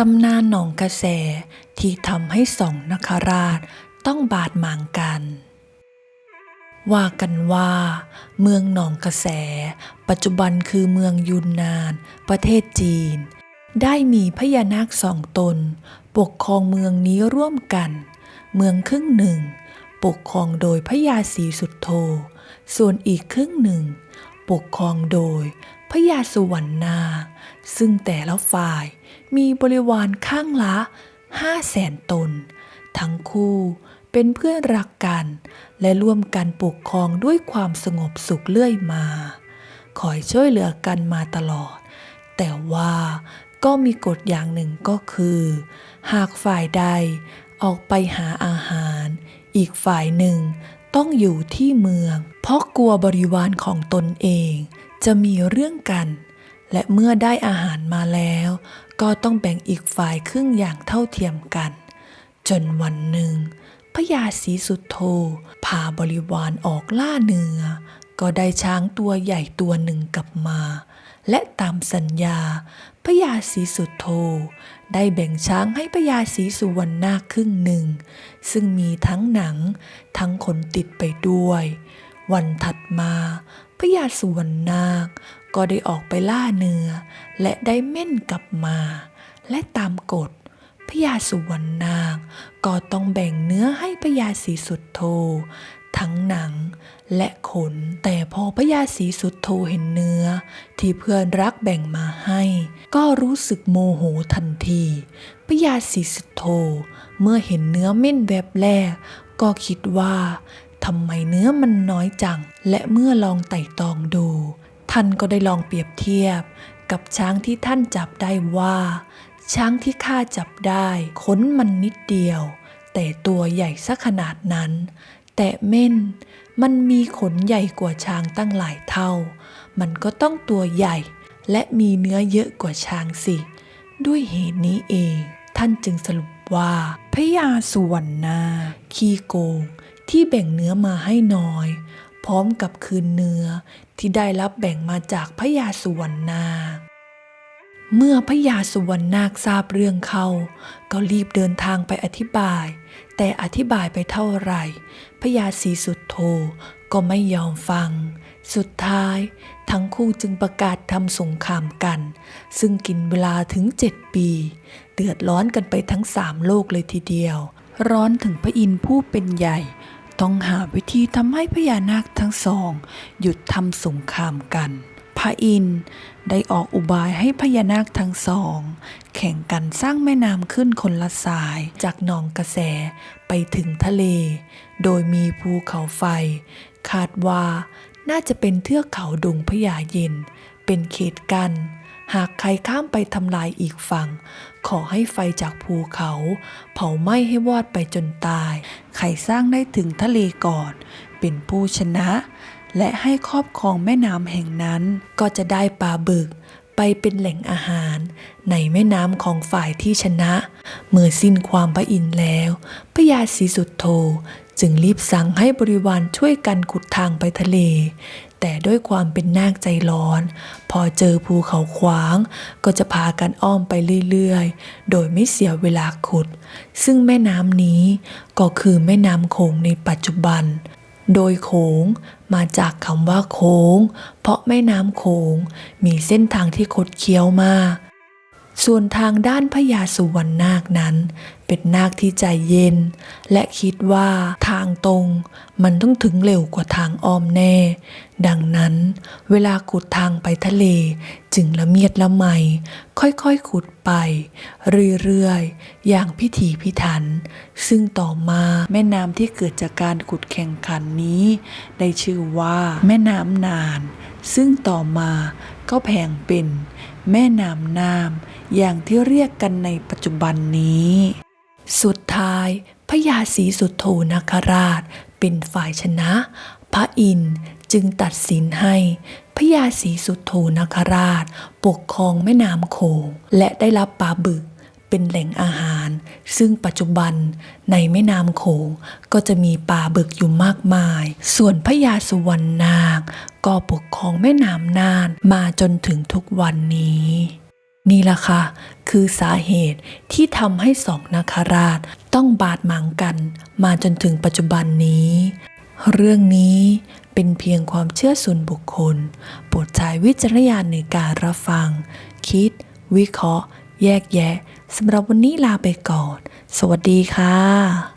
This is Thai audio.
ตำนานหนองกระแสที่ทำให้สองนคราชต้องบาดหมางกัน ว่ากันว่า เมืองหนองกระแส ปัจจุบันคือเมืองยุนนาน ประเทศจีน ได้มีพญานาคสองตน ปกครองเมืองนี้ร่วมกัน เมืองครึ่งหนึ่ง ปกครองโดยพญาศรีสุดโท ส่วนอีกครึ่งหนึ่ง ปกครองโดยพญาสุวรรณนาซึ่งแต่ละฝ่าย มีบริวารข้างละห้าแสนตน ทั้งคู่เป็นเพื่อนรักกัน และร่วมกันปกครองด้วยความสงบสุขเรื่อยมา คอยช่วยเหลือกันมาตลอด แต่ว่าก็มีกฎอย่างหนึ่งก็คือ หากฝ่ายใดออกไปหาอาหาร อีกฝ่ายหนึ่งต้องอยู่ที่เมือง เพราะกลัวบริวารของตนเอง จะมีเรื่องกัน และเมื่อได้อาหารมาแล้ว ก็ต้องแบ่งอีกฝ่ายครึ่งอย่างเท่าเทียมกัน จนวันหนึ่งพญาศรีสุดโทพาบริวารออกล่าเนื้อก็ได้ช้างตัวใหญ่ตัวหนึ่งกลับมา และตามสัญญาพญาศรีสุดโทได้แบ่งช้างให้พญาศรีสุวรรณนาครึ่งหนึ่ง ซึ่งมีทั้งหนังทั้งขนติดไปด้วย วันถัดมา พญาสุวรรณนาคก็ได้ออกไปล่าเนื้อ และได้เม่นกลับมา และตามกฎพญาสุวรรณนาคก็ต้องแบ่งเนื้อให้พญาศรีสุดโท ทั้งหนังและขน แต่พอพญาศรีสุดโทเห็นเนื้อ ที่เพื่อนรักแบ่งมาให้ ก็รู้สึกโมโหทันทีพญาศรีสุดโท เมื่อเห็นเนื้อเม่นแบบแรก ก็คิดว่า ทำไมเนื้อมันน้อยจัง และเมื่อลองไต่ตองดู ท่านก็ได้ลองเปรียบเทียบ กับช้างที่ท่านจับได้ว่า ช้างที่ข้าจับได้ขนมันนิดเดียว แต่ตัวใหญ่สักขนาดนั้น แต่เม่น มันมีขนใหญ่กว่าช้างตั้งหลายเท่า มันก็ต้องตัวใหญ่ และมีเนื้อเยอะกว่าช้างสิ ด้วยเหตุนี้เอง ท่านจึงสรุปว่าพญาสุวรรณนาขี้โกง ที่แบ่งเนื้อมาให้น้อย พร้อมกับคืนเนื้อที่ได้รับแบ่งมาจากพญาสุวรรณนาเมื่อพญาสุวรรณนาคทราบเรื่องเขาก็รีบเดินทางไปอธิบาย แต่อธิบายไปเท่าไหร่พญาศรีสุดโทก็ไม่ยอมฟัง สุดท้าย ทั้งคู่จึงประกาศทำสงครามกัน ซึ่งกินเวลาถึงเจ็ดปี เดือดร้อนกันไปทั้งสามโลกเลยทีเดียว ร้อนถึงพระอินทร์ผู้เป็นใหญ่ ต้องหาวิธีทำให้พญานาคทั้งสอง หยุดทำสงครามกัน พระอินทร์ได้ออกอุบายให้พญานาคทั้งสอง แข่งกันสร้างแม่น้ำขึ้นคนละสายจากหนองกระแสไปถึงทะเล โดยมีภูเขาไฟ คาดว่าน่าจะเป็นเทือกเขาดงพญาเย็น เป็นเขตกัน หากใครข้ามไปทำลายอีกฝั่ง ขอให้ไฟจากภูเขา เผาไหม้ให้วอดไปจนตาย ใครสร้างได้ถึงทะเลก่อน เป็นผู้ชนะ และให้ครอบครองแม่น้ำแห่งนั้น ก็จะได้ปลาบึก ไปเป็นแหล่งอาหาร ในแม่น้ำของฝ่ายที่ชนะ เมื่อสิ้นความพระอินทร์แล้วพญาศรีสุดโทจึงรีบสั่งให้บริวารช่วยกันขุดทางไปทะเล แต่ด้วยความเป็นนาคใจร้อน พอเจอภูเขาขวาง ก็จะพากันอ้อมไปเรื่อยๆ โดยไม่เสียเวลาขุด ซึ่งแม่น้ำนี้ก็คือแม่น้ำโขงในปัจจุบัน โดยโขงมาจากคำว่าโค้ง เพราะแม่น้ำโขงมีเส้นทางที่คดเคี้ยวมาก ส่วนทางด้านพญาสุวรรณนาคนั้น เป็นนาคที่ใจเย็น และคิดว่าทางตรงมันต้องถึงเร็วกว่าทางอ้อมแน่ ดังนั้น เวลาขุดทางไปทะเล จึงละเมียดละไม ค่อยๆขุดไป เรื่อยๆ อย่างพิถีพิถัน ซึ่งต่อมาแม่น้ำที่เกิดจากการขุดแข่งขันนี้ ได้ชื่อว่าแม่น้ำนาน ซึ่งต่อมาก็แผงเป็น แม่น้ำนามอย่างที่เรียกกันในปัจจุบันนี้ สุดท้ายพญาศรีสุโธนาคราชเป็นฝ่ายชนะ พระอินทร์จึงตัดสินให้พญาศรีสุโธนาคราช ปกครองแม่น้ำโขงและได้รับปาบึก เป็นแหล่งอาหาร ซึ่งปัจจุบันในแม่น้ำโขงก็จะมีปลาบึกอยู่มากมาย ส่วนพญาสุวรรณนาคก็ปกครองแม่น้ำน่านมาจนถึงทุกวันนี้ นี่ล่ะค่ะ คือสาเหตุที่ทำให้สองนาคราชต้องบาดหมางกันมาจนถึงปัจจุบันนี้ เรื่องนี้เป็นเพียงความเชื่อส่วนบุคคล โปรดใช้วิจารณญาณในการรับฟัง คิด วิเคราะห์ แยกแยะสำหรับวันนี้ลาไปก่อน สวัสดีค่ะ